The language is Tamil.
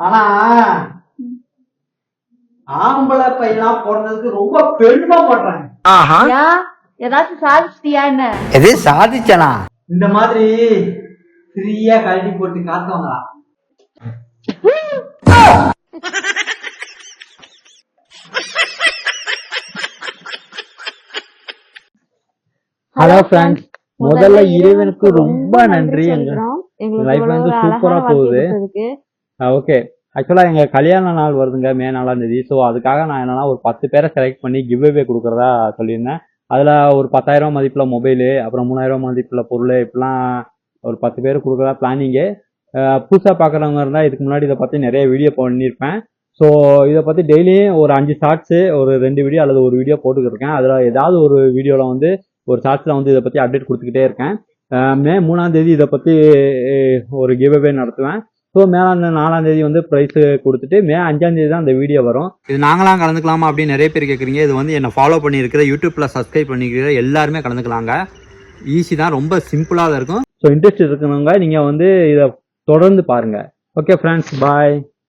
ஆனா ஆம்பளை பையனா பிறந்ததுக்கு ரொம்ப பெருமை பண்றாங்க. யா ஏதாச்சும் சாதிச்சிட்டியா என்ன? எது சாதிச்சனா? இந்த மாதிரி ஃப்ரீயா கழட்டி போட்டு காத்தவங்களா? ஹலோ ஃப்ரெண்ட்ஸ் முதல்ல இறைவனுக்கு ரொம்ப நன்றி எங்க லைஃப் வந்து சூப்பரா போகுது. ஓகே ஆக்சுவலாக எங்கள் கல்யாண நாள் வருதுங்க மே நாலாம் தேதி. ஸோ அதுக்காக நான் என்னென்னா ஒரு பத்து பேரை செலக்ட் பண்ணி கிவ் அவே கொடுக்குறதா சொல்லியிருந்தேன். அதில் ஒரு பத்தாயிரம் மதிப்பில் மொபைலு அப்புறம் மூணாயிரம் மதிப்பில் பொருள் இப்படிலாம் ஒரு பத்து பேர் கொடுக்குறதா பிளானிங்கு புதுசாக பார்க்குறவங்க இருந்தால் இதுக்கு முன்னாடி இதை பற்றி நிறைய வீடியோ பண்ணியிருப்பேன். ஸோ இதை பற்றி டெய்லியும் ஒரு அஞ்சு ஷார்ட்ஸு ஒரு ரெண்டு வீடியோ அல்லது ஒரு வீடியோ போட்டுக்கிருக்கேன் அதில் ஏதாவது ஒரு வீடியோவில் வந்து ஒரு ஷார்ட்ஸில் வந்து இதை பற்றி அப்டேட் கொடுத்துக்கிட்டே இருக்கேன். மே மூணாம் தேதி இதை பற்றி ஒரு கிவ் அவே நடத்துவேன். ஸோ மேலே நாலாம் தேதி வந்து ப்ரைஸ் கொடுத்துட்டு மே அஞ்சாம் தேதி தான் இந்த வீடியோ வரும். இது நாங்களாம் கலந்துக்கலாமா அப்படின்னு நிறைய பேர் கேட்குறீங்க இது வந்து என்னை ஃபாலோ பண்ணியிருக்கிற யூடியூப்ல சப்ஸ்கிரைப் பண்ணிக்கிற எல்லாருமே கலந்துக்கலாங்க. ஈஸி தான் ரொம்ப சிம்பிளாக தான் இருக்கும். ஸோ இன்ட்ரெஸ்ட் இருக்கிறவங்க நீங்கள் வந்து இதை தொடர்ந்து பாருங்க. Okay friends bye